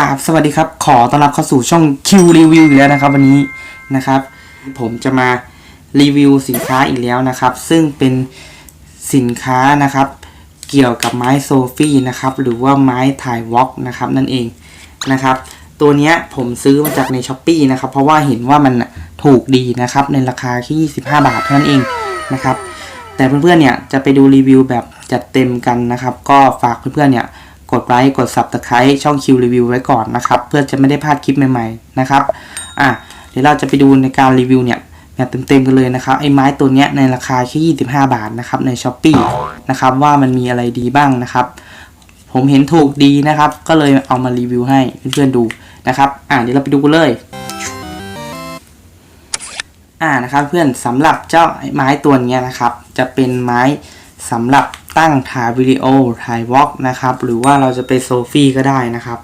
ราบสวัสดีครับ ขอต้อนรับเข้าสู่ช่องคิวรีวิวอีกแล้วนะครับ วันนี้นะครับ ผมจะมารีวิวสินค้าอีกแล้วนะครับ ซึ่งเป็นสินค้านะครับ เกี่ยวกับไม้โซฟี่นะครับหรือว่าไม้ถ่ายวอล์กนะครับนั่นเองนะครับ ตัวนี้ผมซื้อมาจากในช้อปปีนะครับ เพราะว่าเห็นว่ามันถูกดีนะครับ ในราคาแค่25 บาทเท่านั้นเองนะครับ แต่เพื่อนๆเนี่ยจะไปดูรีวิวแบบจัดเต็มกันนะครับ ก็ฝากเพื่อนๆเนี่ย กดไลค์กด subscribe ช่องคิวรีวิวไว้ก่อนนะครับ เพื่อจะไม่ได้พลาดคลิปใหม่ๆนะครับอะเดี๋ยวเราจะไปดูในการรีวิวเนี่ยแบบเต็มๆกันเลยนะครับไอ้ไม้ตัวเนี้ยในราคาแค่25 บาทนะครับใน s h อ p e e นะครับว่ามันมีอะไรดีบ้างนะครับ ผมเห็นถูกดีนะครับ ก็เลยเอามารีวิวให้เพื่อนๆดูนะครับอะเดี๋ยวเราไปดูกันเลยอ่านะครับเพื่อนสำหรับเจ้าไม้ตัวเนี้ยนะครับ จะเป็นไม้สำหรับ ตั้งถ่ายวิดีโอถ่ายวอล์กนะครับ หรือว่าเราจะไปโซฟี่ก็ได้นะครับ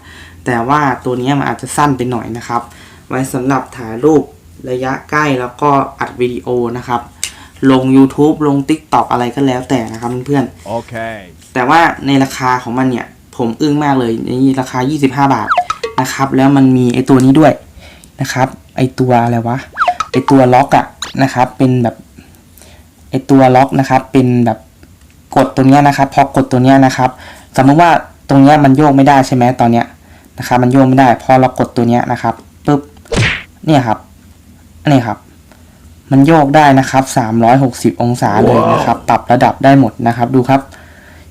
แต่ว่าตัวเนี้ยมันอาจจะสั้นไปหน่อยนะครับ ไว้สำหรับถ่ายรูประยะใกล้แล้วก็อัดวิดีโอนะครับ ลง YouTube ลง TikTok อะไรก็แล้วแต่นะครับเพื่อนๆ Okay. แต่ว่าในราคาของมันเนี่ย ผมอึ้งมากเลยนี่ราคา 25 บาทนะครับ แล้วมันมีไอตัวนี้ด้วยนะครับ ไอตัวอะไรวะไอตัวล็อกอะนะครับ เป็นแบบไอตัวล็อกนะครับ เป็นแบบ กดตรงเนี้ยนะครับพอกดตัวเนี้ยนะครับ สมมติว่าตรงเนี้ยมันโยกไม่ได้ใช่ไหมตอนเนี้ยนะครับมันโยกไม่ได้พอเรากดตัวเนี้ยนะครับปุ๊บเนี่ยครับนี่ครับ มันโยกได้นะครับ 360 องศาเลยนะครับ ปรับระดับได้หมดนะครับ ดูครับ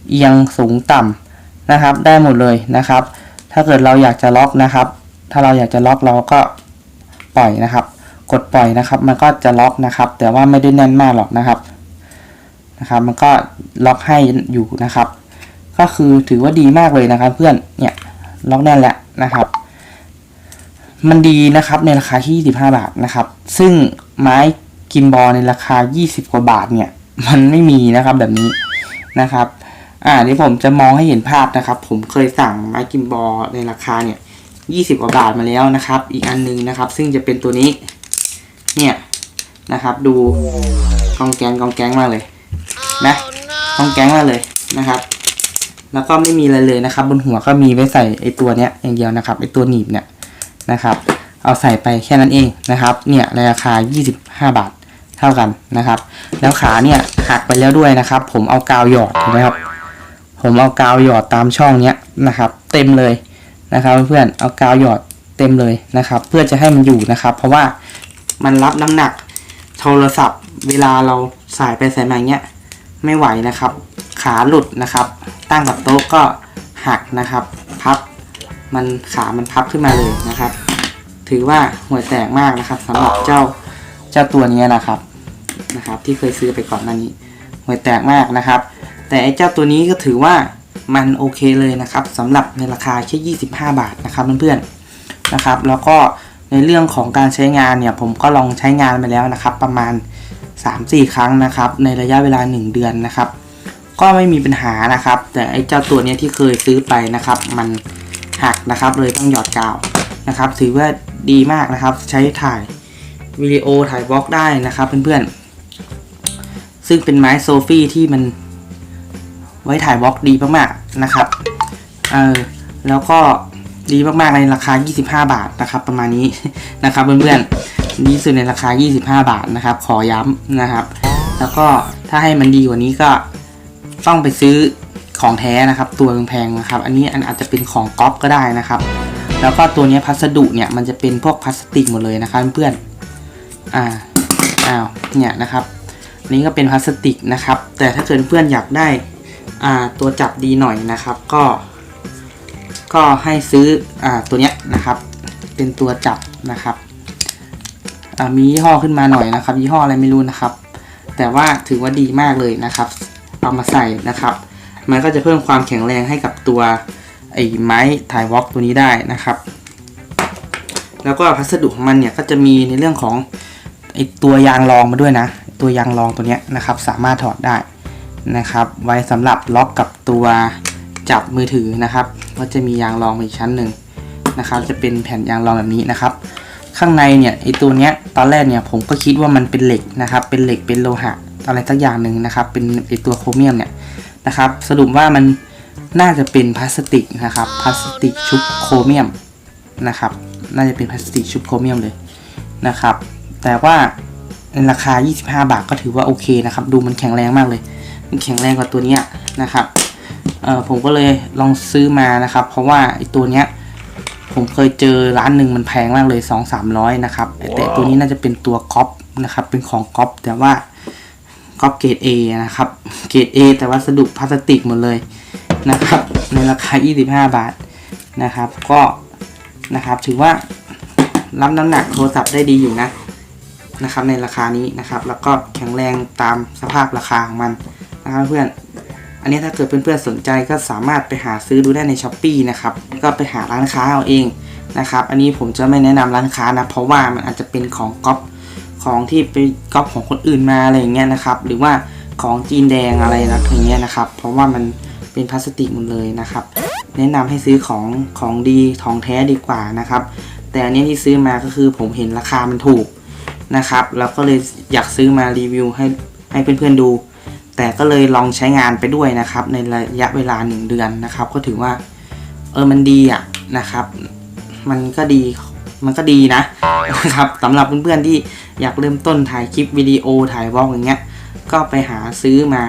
เอียงสูงต่ำนะครับ ได้หมดเลยนะครับ ถ้าเกิดเราอยากจะล็อกนะครับ ถ้าเราอยากจะล็อกเราก็ปล่อยนะครับ กดปล่อยนะครับ มันก็จะล็อกนะครับ แต่ว่าไม่ได้แน่นมากหรอกนะครับ นะครับ มันก็ล็อกให้อยู่นะครับ ก็คือถือว่าดีมากเลยนะครับ เพื่อนเนี่ยล็อกแน่นแล้วนะครับ มันดีนะครับในราคาที่ 25 บาทนะครับ ซึ่งไม้กิมบอลในราคา 20 กว่าบาทเนี่ย มันไม่มีนะครับแบบนี้นะครับ อ่าเดี๋ยวผมจะมองให้เห็นภาพนะครับ ผมเคยสั่งไม้กิมบอลในราคาเนี่ย 20 กว่าบาทมาแล้วนะครับ อีกอันนึงนะครับ ซึ่งจะเป็นตัวนี้ เนี่ยนะครับ ดูกองแกงกองแกงมากเลย นะกองแก๊งมาเลยนะครับ แล้วก็ไม่มีอะไรเลยนะครับ บนหัวก็มีไว้ใส่ไอตัวเนี้ยอย่างเดียวนะครับไอตัวหนีบเนี่ยนะครับ เอาใส่ไปแค่นั้นเองนะครับ เนี่ยราคา 25 บาทเท่ากันนะครับ แล้วขาเนี่ยหักไปแล้วด้วยนะครับ ผมเอากาวหยอดถูกไหมครับ ผมเอากาวหยอดตามช่องเนี้ยนะครับ เต็มเลยนะครับ เพื่อนๆเอากาวหยอดเต็มเลยนะครับ เพื่อจะให้มันอยู่นะครับ เพราะว่ามันรับน้ำหนักโทรศัพท์เวลาเราสายไปสายมาเงี้ย ไม่ไหวนะครับ ขาหลุดนะครับ ตั้งกับโต๊ะก็หักนะครับ พับมันขามันพับขึ้นมาเลยนะครับ ถือว่าห่วยแตกมากนะครับสำหรับเจ้าเจ้าตัวนี้นะครับนะครับ ที่เคยซื้อไปก่อนหน้านี้ห่วยแตกมากนะครับ แต่ไอ้เจ้าตัวนี้ก็ถือว่ามันโอเคเลยนะครับสำหรับในราคาแค่25 บาทนะครับเพื่อนๆนะครับ แล้วก็ในเรื่องของการใช้งานเนี่ยผมก็ลองใช้งานไปแล้วนะครับ ประมาณ 3-4 ครั้งนะครับ ในระยะเวลา 1 เดือนนะครับ ก็ไม่มีปัญหานะครับ แต่ไอ้เจ้าตัวเนี้ยที่เคยซื้อไปนะครับ มันหักนะครับเลยต้องหยอดกาวนะครับ ถือว่าดีมากนะครับ ใช้ถ่ายวิดีโอถ่ายวอล์กได้นะครับเพื่อนๆ ซึ่งเป็นไม้โซฟี่ที่มันไว้ถ่ายวอล์กดีมากๆนะครับเออแล้วก็ดีมากๆในราคา 25 บาทนะครับ ประมาณนี้นะครับเพื่อนๆ ดีที่สุดในราคา 25 บาทนะครับ ขอย้ำนะครับ แล้วก็ถ้าให้มันดีกว่านี้ก็ต้องไปซื้อของแท้นะครับ ตัวแพงๆนะครับ อันนี้อันอาจจะเป็นของก๊อปก็ได้นะครับ แล้วก็ตัวนี้พัสดุเนี่ยมันจะเป็นพวกพลาสติกหมดเลยนะครับเพื่อนอ่าอ้าวเนี่ยนะครับนนี้ก็เป็นพลาสติกนะครับ แต่ถ้าเกิดเพื่อนอยากได้อ่าตัวจับดีหน่อยนะครับ ก็ ก็ให้ซื้ออ่าตัวเนี้ยนะครับ เป็นตัวจับนะครับ มียี่ห้อขึ้นมาหน่อยนะครับ ยี่ห้ออะไรไม่รู้นะครับ แต่ว่าถือว่าดีมากเลยนะครับ เอามาใส่นะครับ มันก็จะเพิ่มความแข็งแรงให้กับตัวไอ้ไม้ถ่ายวอล์กตัวนี้ได้นะครับ แล้วก็พัสดุของมันเนี่ยก็จะมีในเรื่องของไอ้ตัวยางรองมาด้วยนะ ตัวยางรองตัวเนี้ยนะครับ สามารถถอดได้นะครับ ไว้สำหรับล็อกกับตัวจับมือถือนะครับ ก็จะมียางรองอีกชั้นหนึ่งนะครับ จะเป็นแผ่นยางรองแบบนี้นะครับ ข้างในเนี่ยไอตัวเนี้ยตอนแรกเนี่ยผมก็คิดว่ามันเป็นเหล็กนะครับ เป็นเหล็กเป็นโลหะอะไรสักอย่างหนึ่งนะครับ เป็นไอตัวโครเมียมเนี่ยนะครับ สรุปว่ามันน่าจะเป็นพลาสติกนะครับพลาสติกชุบโครเมียมนะครับ น่าจะเป็นพลาสติกชุบโครเมียมเลยนะครับ แต่ว่าในราคา 25 บาทก็ถือว่าโอเคนะครับ ดูมันแข็งแรงมากเลย มันแข็งแรงกว่าตัวเนี้ยนะครับเออผมก็เลยลองซื้อมานะครับ เพราะว่าไอตัวเนี้ย ผมเคยเจอร้านหนึ่งมันแพงมากเลย2 3 0 0นะครับ แต่ตัวนี้น่าจะเป็นตัวก๊อปนะครับ เป็นของก๊อปแต่ว่าก๊อปเกรด A นะครับ เกรด A แต่วัสดุพลาสติกหมดเลยนะครับ ในราคา 25 บาทนะครับ ก็นะครับถือว่ารับน้ำหนักโทรศัพท์ได้ดีอยู่นะนะครับ ในราคานี้นะครับ แล้วก็แข็งแรงตามสภาพราคาของมันนะครับเพื่อน อันนี้ถ้าเกิดเพื่อนๆสนใจก็สามารถไปหาซื้อดูได้ในช้อปปีนะครับก็ไปหาร้านค้าเอาเองนะครับ อันนี้ผมจะไม่แนะนำร้านค้านะเพราะว่ามันอาจจะเป็นของก๊อปของที่ไปก๊อปของคนอื่นมาอะไรอย่างเงี้ยนะครับ หรือว่าของจีนแดงอะไรนะอย่างเงี้ยนะครับ เพราะว่ามันเป็นพลาสติกหมดเลยนะครับ แนะนำให้ซื้อของของดีของแท้ดีกว่านะครับ แต่อันนี้ที่ซื้อมาก็คือผมเห็นราคามันถูกนะครับ แล้วก็เลยอยากซื้อมารีวิวให้ให้เพื่อนๆดู แต่ก็เลยลองใช้งานไปด้วยนะครับ ในระยะเวลาหนึ่งเดือนนะครับ ก็ถือว่าเออมันดีอะนะครับ มันก็ดีมันก็ดีนะนะครับสำหรับเพื่อนๆที่อยากเริ่มต้นถ่ายคลิปวิดีโอถ่ายวอล์กอย่างเงี้ยก็ไปหาซื้อมา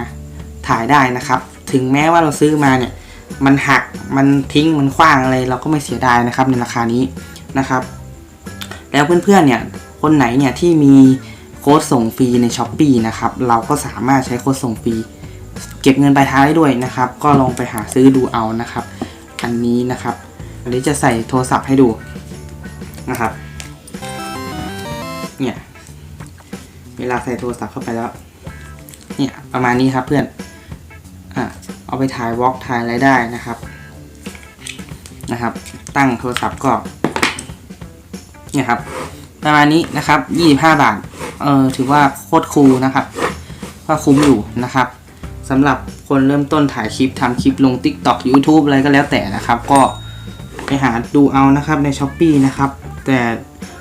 ถ่ายได้นะครับ ถึงแม้ว่าเราซื้อมาเนี่ยมันหักมันทิ้งมันคว้างอะไร เราก็ไม่เสียดายนะครับในราคานี้นะครับ แล้วเพื่อนๆเนี่ยคนไหนเนี่ยที่มี ค้ดส่งฟรีใน s h อ p e e นะครับ เราก็สามารถใช้โค้ดส่งฟรีเก็บเงินปลายทางได้ด้วยนะครับ ก็ลองไปหาซื้อดูเอานะครับ อันนี้นะครับ อันนี้จะใส่โทรศัพท์ให้ดูนะครับ เนี่ย เวลาใส่โทรศัพท์เข้าไปแล้ว เนี่ยประมาณนี้ครับเพื่อน อะเอาไปถ่ายวอล์กถ่ายอะไรได้นะครับ นะครับ ตั้งโทรศัพท์ก็ เนี่ยครับ ประมาณนี้นะครับ 25 บาท เออถือว่าโคตรคูลนะครับก็คุ้มอยู่นะครับสำหรับคนเริ่มต้นถ่ายคลิปทำคลิปลง TikTok YouTube อะไรก็แล้วแต่นะครับ ก็ไปหาดูเอานะครับใน s h อ p e e นะครับ แต่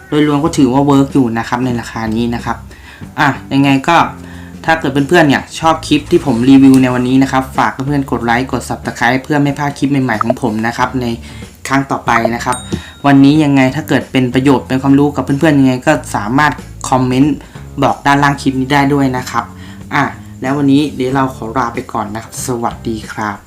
โดยรวมก็ถือว่าเวิร์กอยู่นะครับในราคานี้นะครับอะยังไงก็ถ้าเกิดเพื่อนๆเนี่ยชอบคลิปที่ผมรีวิวในวันนี้นะครับ ฝากเพื่อนๆกดไลค์กด Subscribe เพื่อไม่พลาดคลิปใหม่ๆของผมนะครับในครั้งต่อไปนะครับ วันนี้ยังไงถ้าเกิดเป็นประโยชน์เป็นความรู้กับเพื่อนๆยังไงก็สามารถ คอมเมนต์บอกด้านล่างคลิปนี้ได้ด้วยนะครับอะแล้ววันนี้เดี๋ยวเราขอลาไปก่อนนะครับ สวัสดีครับ